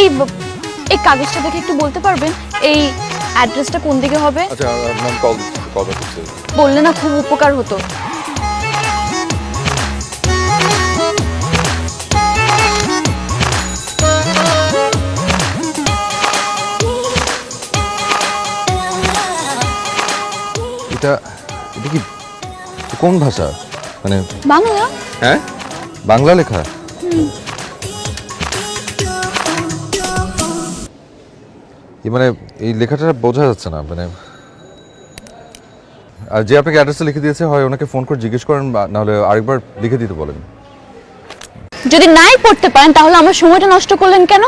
এই এই কাগজটা দেখে একটু বলতে পারবেন? এই অ্যাড্রেসটা কোন দিকে হবে? আচ্ছা ম্যাম কল কল বললে না খুব উপকার হতো। এটা এটা কি কোন ভাষা? মানে বাংলা? হ্যাঁ? বাংলা লেখা? মানে এই লেখাটা বোঝা যাচ্ছে না মানে আর যে আপনাকে অ্যাড্রেসটা লিখে দিয়েছে হয় ওনাকে ফোন করে জিজ্ঞেস করেন বা- নাহলে আরেকবার লিখে দিতে বলেন। যদি নাই পড়তে পারেন তাহলে আমার সময়টা নষ্ট করলেন কেন?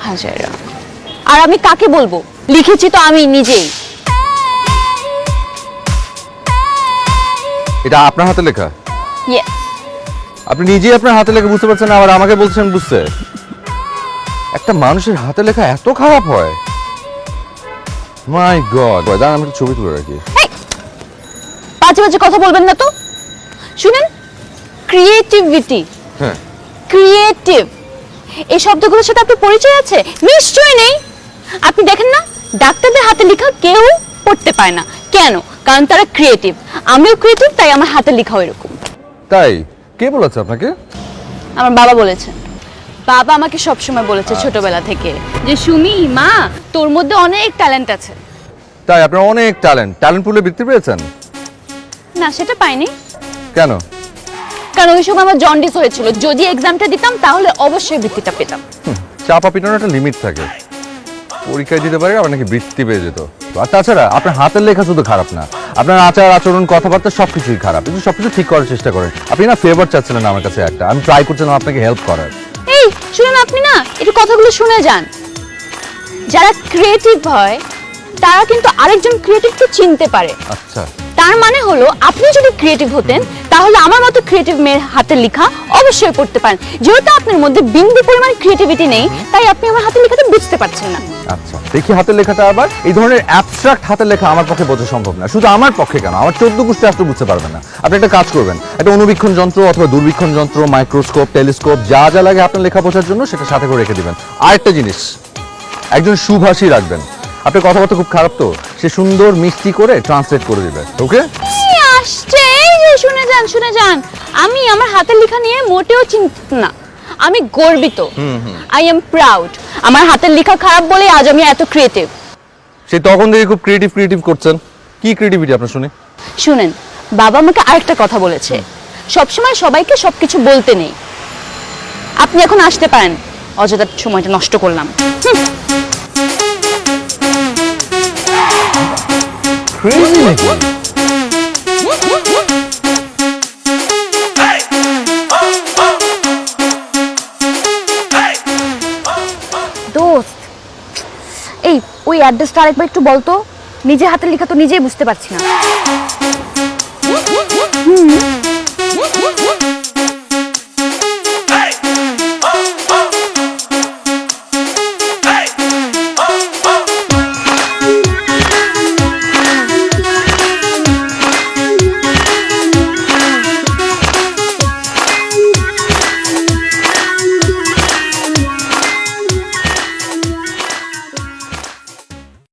হাজারা। আর আমি কাকে বলব? লিখেছি তো আমি নিজেই। এটা আপনার হাতে লেখা. আপনি নিজেই আপনার হাতে লেখা বুঝতে পারছেন না আবার আমাকে বলছেন বুঝতে। একটা মানুষের হাতে লেখা এত খারাপ হয়। মাই গড দাঁড়ান আমি ছবি তুলে রাখি। বাজে বাজে কথা বলবেন না তো? শুনেন ক্রিয়েটিভিটি হ্যাঁ। ক্রিয়েটিভ এই শব্দগুলোর সাথে আপনার পরিচয় আছে? নিশ্চয়ই নেই। আপনি দেখেন না ডাক্তারদের হাতে লেখা কেউ পড়তে পায় না। কেন? কারণ তারা ক্রিয়েটিভ আমিও ক্রিয়েটিভ তাই আমার হাতে লেখাও এরকম। তাই? কে বলেছে আপনাকে? আমার বাবা বলেছেন বাবা আমাকে সবসময় বলেছে ছোটবেলা থেকে যে সুমি মা তোর মধ্যে অনেক ট্যালেন্ট আছে। তাই আপনার অনেক ট্যালেন্ট ট্যালেন্ট পুলে বৃত্তি পেয়েছেন? না সেটা পাইনি। কেন? কারণ ওই সময় আমার জন্ডিস হয়েছিল। যদি এক্সামটা দিতাম তাহলে অবশ্যই বৃত্তিটা পেতাম। চাপা পিটানোর একটা লিমিট থাকে। পরীক্ষায় দিতে পারে আপনাকে বৃত্তি পেয়ে যেত। আর তাছাড়া আপনার হাতের লেখা শুধু খারাপ না। আপনার আচার আচরণ কথাবার্তা সবকিছুই খারাপ। কিন্তু সবকিছু ঠিক করার চেষ্টা করেন। আপনি না ফেভার চাচ্ছিলেন আমার কাছে একটা। আমি ট্রাই করছিলাম আপনাকে হেল্প করার। এই শুনুন আপনি না একটু কথাগুলো শুনে যান। যারা ক্রিয়েটিভ হয় তারা কিন্তু আরেকজন ক্রিয়েটিভকে চিনতে পারে। আচ্ছা। তার মানে হলো আপনি ক্রিয়েটিভ হতেন, তাহলে আমার মতো ক্রিয়েটিভ মেয়ের হাতের লেখা অবশ্যই পড়তে পারেন। যেহেতু আপনার মধ্যে বিন্দু পরিমাণ ক্রিয়েটিভিটি নেই, তাই আপনি আমার হাতের লেখাটা বুঝতে পারছেন না। আচ্ছা দেখি হাতের লেখাটা আবার। এই ধরনের অ্যাবস্ট্রাক্ট হাতের লেখা আমার পক্ষে বোঝা সম্ভব না। শুধু আমার পক্ষে কেন? আমার চোদ্দ গোষ্ঠী আসলে বুঝতে পারবে না। আপনি একটা কাজ করবেন, একটা অনুবীক্ষণ যন্ত্র অথবা দুর্বীক্ষণ যন্ত্র মাইক্রোস্কোপ টেলিস্কোপ যা যা লাগে আপনার লেখা বোঝার জন্য সেটা সাথে করে রেখে দিবেন। আরেকটা জিনিস, একজন সুভাষী রাখবেন। আপনার কথাবার্তা খুব খারাপ তো? সে সুন্দর মিষ্টি করে ট্রান্সলেট করে দিবে। ওকে আসছে? এই যে শুনে যান শুনে যান। আমি আমার হাতের লেখা নিয়ে মোটেও চিন্তিত না। আমি গর্বিত। আই এম প্রাউড আমার হাতের লেখা খারাপ বলে আজ আমি এত ক্রিয়েটিভ সে তখন থেকে খুব ক্রিয়েটিভ ক্রিয়েটিভ করছেন। কি ক্রিয়েটিভিটি আপনার শুনে? শুনেন বাবা আমাকে আরেকটা কথা বলেছে। সবসময় সবাইকে সবকিছু বলতে নেই। আপনি এখন আসতে পারেন। অযথা সময়টা নষ্ট করলাম। ক্রেজি ওই অ্যাড্রেসটা আরেকবার একটু বলতো নিজে হাতে লেখা তো নিজেই বুঝতে পারছি না।